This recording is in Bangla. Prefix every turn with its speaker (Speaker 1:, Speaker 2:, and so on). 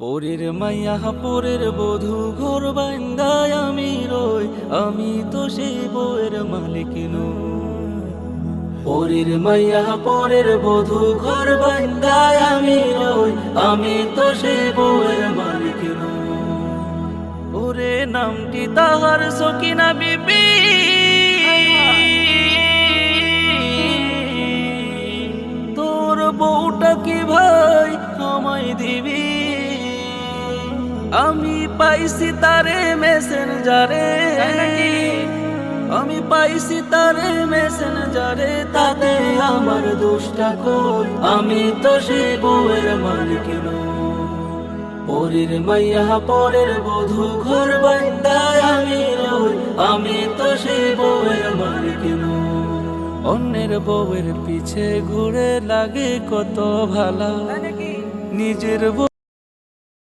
Speaker 1: পরের মাইয়া, পরের বধু ঘর বান্দায় আমি রই, আমি তো সেই বউয়ের মালিক নই। পরের মাইয়া, পরের বধূ ঘর বান্দায় আমি রই, আমি তো সেই বউয়ের মালিক ওরে নামটি তাহার সকিনা বিবি। তোর বউটা কি ভাই? আমি পাইছি তারে মেসেঞ্জারে আমি পাইছি তারে মেসেঞ্জারে তাতে আমার দোষটা কই? আমি তো সে বউয়ের মালিক পরের মাইয়া পরের বধূ ঘর বান্দায় আমি রই আমি তো সে বউয়ের মালিক অন্যের বউয়ের পিছে ঘুরে লাগে কত ভালা। নিজের বউ